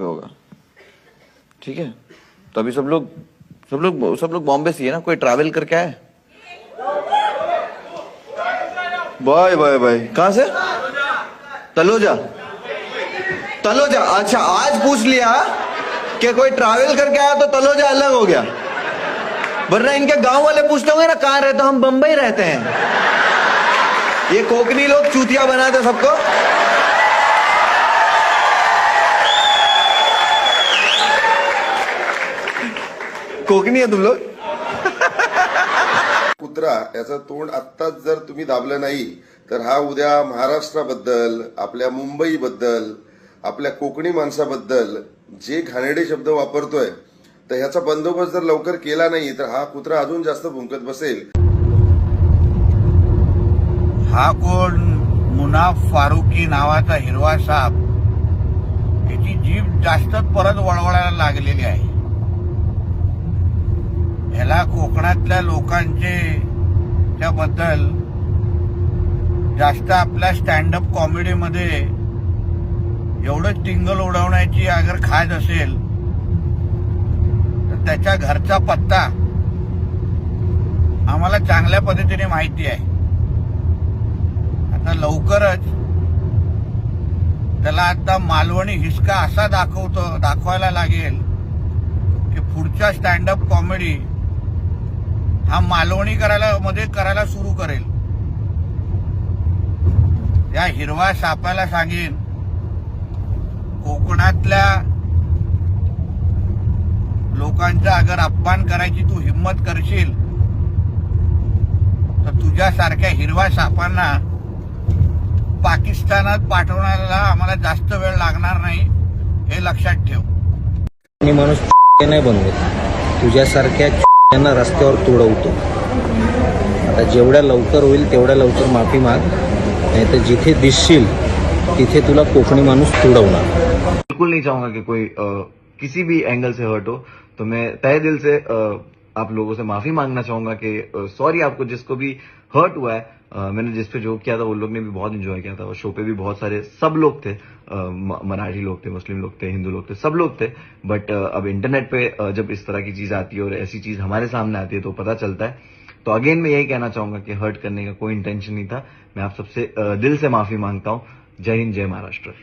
पे होगा। ठीक है? तो अभी सब लोग सब लोग सब लोग बॉम्बे से ही है ना? कोई ट्रैवल करके आए? बाय बाय बाय कहाँ से? तलोजा। तलोजा अच्छा आज पूछ लिया कि कोई ट्रैवल करके आया तो तलोजा अलग हो गया। वरना इनके गाँव वाले पूछते होंगे ना, कहाँ रहते हम बंबई रहते हैं। ये कोकनी लोग चूतिया बनाते सबको। कोकनी है तुम लोग कुत्रा याचं तोंड आत्ताच जर तुम्ही दाबलं नाही तर हा उद्या महाराष्ट्राबद्दल आपल्या मुंबईबद्दल आपल्या कोकणी माणसाबद्दल जे घाणेरडे शब्द वापरतोय तर ह्याचा बंदोबस्त जर लवकर केला नाही तर हा कुत्रा अजून जास्त भुंकत बसेल. हा कोण? मुनाफ फारुकी नावाचा हिरवा साप. त्याची जीभ जास्तच परत वळवळायला लागलेली आहे. ह्याला कोकणातल्या लोकांचे त्याबद्दल जास्त आपल्या स्टँडअप कॉमेडीमध्ये एवढं टिंगल उडवण्याची अगर खाज असेल तर त्याच्या घरचा पत्ता आम्हाला चांगल्या पद्धतीने माहिती आहे. आता लवकरच त्याला आता मालवणी हिसका असा दाखवतो दाखवायला लागेल की पुढच्या स्टँडअप कॉमेडी हा मालवणी करायला मध्ये करायला सुरू करेल. या हिरवा सापाला सांगेन कोकणातल्या लोकांचा अगर अपमान करायची तू हिंमत करशील तर तुझ्यासारख्या हिरवा सापांना पाकिस्तानात पाठवण्याला आम्हाला जास्त वेळ लागणार नाही हे लक्षात ठेव. माणूस नाही बनवत. तुझ्यासारख्या यांना रस्त्यावर तुडवतो. आता जेवढ्या लवकर होईल लवकर माफ़ी माग. नहीं तो जिथे दिसशील तिथे तुला कोकणी मानूस तुडवणार. बिल्कुल नहीं चाहूँगा कि कोई आ, किसी भी एंगल से हर्ट हो. तो मैं तय दिल से आ, आप लोगों से माफ़ी मांगना चाहूँगा कि सॉरी आपको जिसको भी हर्ट हुआ है मैंने जिस पे जोक किया था वो लोग ने भी बहुत एंजॉय किया था। और शो पे भी बहुत सारे, सब लोग थे। मराठी लोग थे, मुस्लिम लोग थे, हिंदू लोग थे, सब लोग थे। बट अब इंटरनेट पे जब इस तरह की चीज़ आती है और ऐसी चीज़ हमारे सामने आती है तो पता चलता है। तो अगेन मैं यही कहना चाहूँगा कि हर्ट करने का कोई इंटेंशन नहीं था। मैं आप सबसे दिल से माफ़ी माँगता हूँ। जय हिंद, जय महाराष्ट्र।